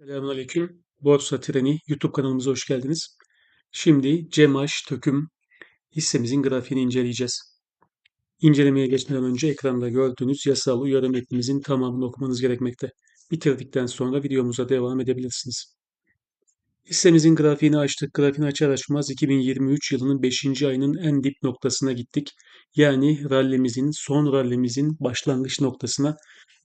Selamünaleyküm. Borsa Treni YouTube kanalımıza hoş geldiniz. Şimdi Cemaş Töküm hissemizin grafiğini inceleyeceğiz. İncelemeye geçmeden önce ekranda gördüğünüz yasal uyarı metnimizin tamamını okumanız gerekmekte. Bitirdikten sonra videomuza devam edebilirsiniz. Hissemizin grafiğini açtık. Grafiğini açar açmaz 2023 yılının 5. ayının en dip noktasına gittik. Yani rallimizin, son rallimizin başlangıç noktasına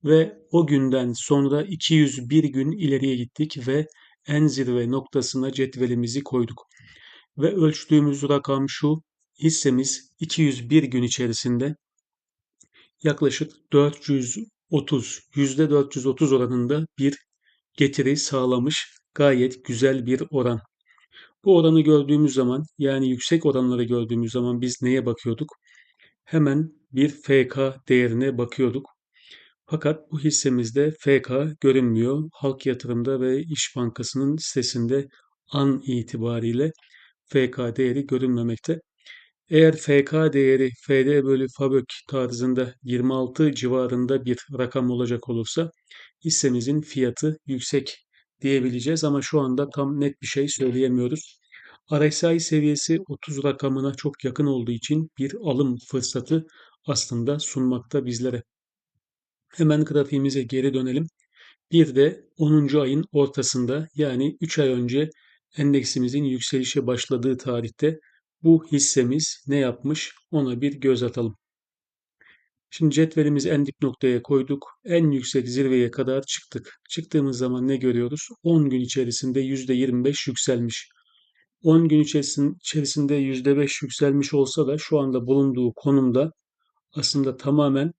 ve o günden sonra 201 gün ileriye gittik ve en zirve noktasına cetvelimizi koyduk. Ve ölçtüğümüz rakam şu, hissemiz 201 gün içerisinde yaklaşık 430, %430 oranında bir getiri sağlamış gayet güzel bir oran. Bu oranı gördüğümüz zaman yani yüksek oranları gördüğümüz zaman biz neye bakıyorduk? Hemen bir FK değerine bakıyorduk. Fakat bu hissemizde FK görünmüyor. Halk Yatırım'da ve İş Bankası'nın sitesinde an itibariyle FK değeri görünmemekte. Eğer FK değeri FD bölü FABÖK tarzında 26 civarında bir rakam olacak olursa hissemizin fiyatı yüksek diyebileceğiz ama şu anda tam net bir şey söyleyemiyoruz. RSI seviyesi 30 rakamına çok yakın olduğu için bir alım fırsatı aslında sunmakta bizlere. Hemen grafiğimize geri dönelim. Bir de 10. ayın ortasında yani 3 ay önce endeksimizin yükselişe başladığı tarihte bu hissemiz ne yapmış ona bir göz atalım. Şimdi cetvelimizi en dip noktaya koyduk. En yüksek zirveye kadar çıktık. Çıktığımız zaman ne görüyoruz? 10 gün içerisinde %25 yükselmiş. 10 gün içerisinde %5 yükselmiş olsa da şu anda bulunduğu konumda aslında tamamen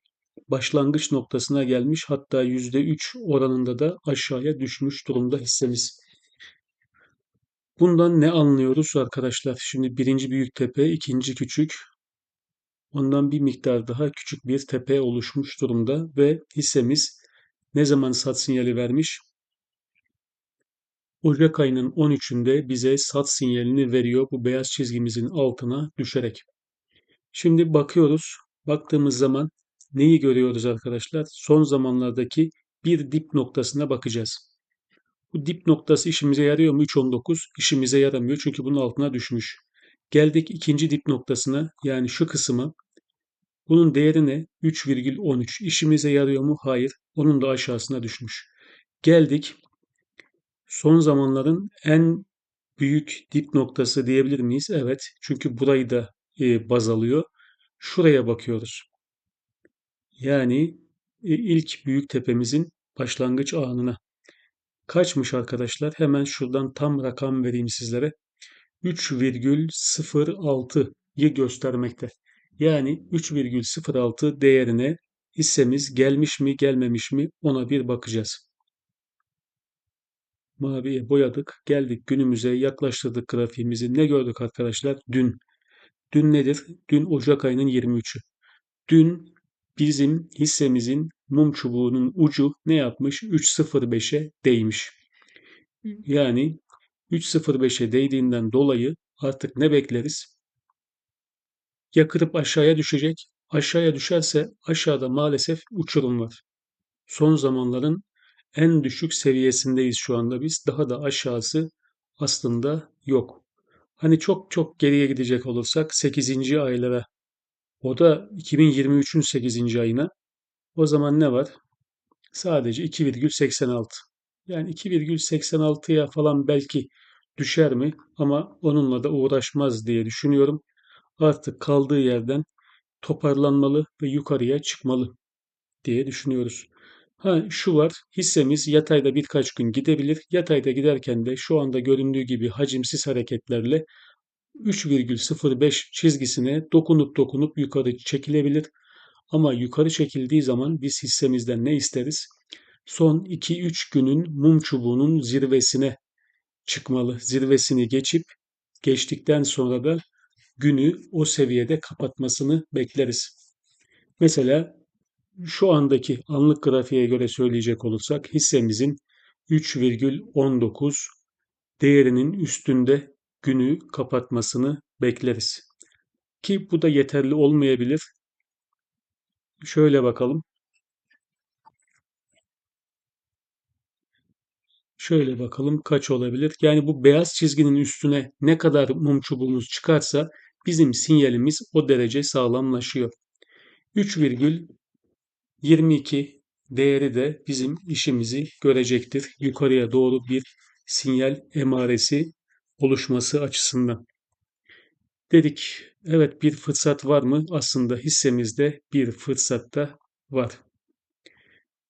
başlangıç noktasına gelmiş. Hatta %3 oranında da aşağıya düşmüş durumda hissemiz. Bundan ne anlıyoruz arkadaşlar? Şimdi birinci büyük tepe, ikinci küçük, ondan bir miktar daha küçük bir tepe oluşmuş durumda ve hissemiz ne zaman sat sinyali vermiş? Ocak ayının 13'ünde bize sat sinyalini veriyor bu beyaz çizgimizin altına düşerek. Şimdi bakıyoruz. Baktığımız zaman neyi görüyoruz arkadaşlar? Son zamanlardaki bir dip noktasına bakacağız. Bu dip noktası işimize yarıyor mu? 3.19 işimize yaramıyor çünkü bunun altına düşmüş. Geldik ikinci dip noktasına yani şu kısmı. Bunun değeri ne? 3,13. İşimize yarıyor mu? Hayır. Onun da aşağısına düşmüş. Geldik son zamanların en büyük dip noktası diyebilir miyiz? Evet. Çünkü burayı da e, baz alıyor. Şuraya bakıyoruz. Yani ilk büyük tepemizin başlangıç anına. Kaçmış arkadaşlar? Hemen şuradan tam rakam vereyim sizlere. 3,06'yı göstermekte. Yani 3,06 değerine hissemiz gelmiş mi gelmemiş mi ona bir bakacağız. Maviye boyadık. Geldik günümüze yaklaştırdık grafiğimizi. Ne gördük arkadaşlar? Dün. Dün nedir? Dün Ocak ayının 23'ü. Dün bizim hissemizin mum çubuğunun ucu ne yapmış? 3.05'e değmiş. Yani 3.05'e değdiğinden dolayı artık ne bekleriz? Ya kırıp aşağıya düşecek. Aşağıya düşerse aşağıda maalesef uçurum var. Son zamanların en düşük seviyesindeyiz şu anda biz. Daha da aşağısı aslında yok. Hani çok çok geriye gidecek olursak 8. aylara o da 2023'ün 8. ayına o zaman ne var? Sadece 2,86. Yani 2,86'ya falan belki düşer mi ama onunla da uğraşmaz diye düşünüyorum. Artık kaldığı yerden toparlanmalı ve yukarıya çıkmalı diye düşünüyoruz. Ha şu var hissemiz yatayda birkaç gün gidebilir. Yatayda giderken de şu anda göründüğü gibi hacimsiz hareketlerle 3,05 çizgisine dokunup dokunup yukarı çekilebilir. Ama yukarı çekildiği zaman biz hissemizden ne isteriz? Son 2-3 günün mum çubuğunun zirvesine çıkmalı. Zirvesini geçip geçtikten sonra da günü o seviyede kapatmasını bekleriz. Mesela şu andaki anlık grafiğe göre söyleyecek olursak hissemizin 3,19 değerinin üstünde günü kapatmasını bekleriz. Ki bu da yeterli olmayabilir. Şöyle bakalım. Şöyle bakalım kaç olabilir? Yani bu beyaz çizginin üstüne ne kadar mum çubuğumuz çıkarsa bizim sinyalimiz o derece sağlamlaşıyor. 3,22 değeri de bizim işimizi görecektir. Yukarıya doğru bir sinyal emaresi oluşması açısından. Dedik, evet bir fırsat var mı? Aslında hissemizde bir fırsat da var.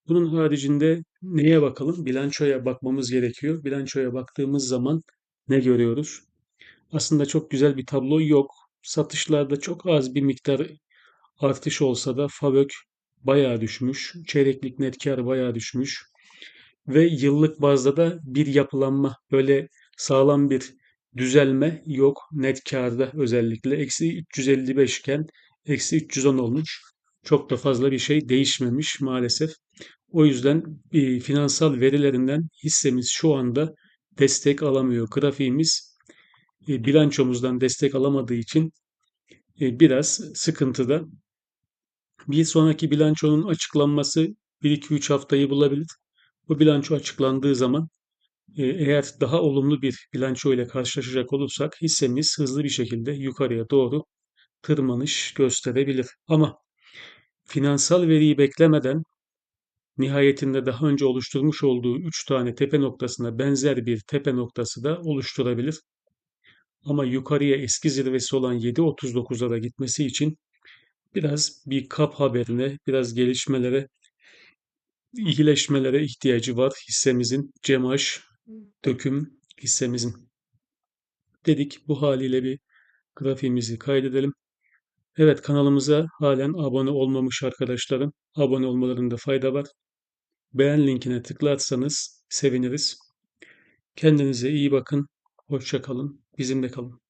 Bunun haricinde neye bakalım? Bilançoya bakmamız gerekiyor. Bilançoya baktığımız zaman ne görüyoruz? Aslında çok güzel bir tablo yok. Satışlarda çok az bir miktar artış olsa da FAVÖK bayağı düşmüş. Çeyreklik net kar bayağı düşmüş. Ve yıllık bazda da bir yapılanma, böyle sağlam bir düzelme yok net karda özellikle. Eksi 355 iken eksi 310 olmuş. Çok da fazla bir şey değişmemiş maalesef. O yüzden e, finansal verilerinden hissemiz şu anda destek alamıyor. Grafiğimiz e, bilançomuzdan destek alamadığı için e, biraz sıkıntıda. Bir sonraki bilançonun açıklanması 1-2-3 haftayı bulabilir. Bu bilanço açıklandığı zaman eğer daha olumlu bir bilanço ile karşılaşacak olursak hissemiz hızlı bir şekilde yukarıya doğru tırmanış gösterebilir. Ama finansal veriyi beklemeden nihayetinde daha önce oluşturmuş olduğu 3 tane tepe noktasına benzer bir tepe noktası da oluşturabilir. Ama yukarıya eski zirvesi olan 7.39'a da gitmesi için biraz bir kap haberine, biraz gelişmelere, iyileşmelere ihtiyacı var hissemizin. Cemaş, döküm hissemizin. Dedik bu haliyle bir grafiğimizi kaydedelim. Evet kanalımıza halen abone olmamış arkadaşlarım abone olmalarında fayda var. Beğen linkine tıklarsanız seviniriz. Kendinize iyi bakın. Hoşça kalın. Bizimle kalın.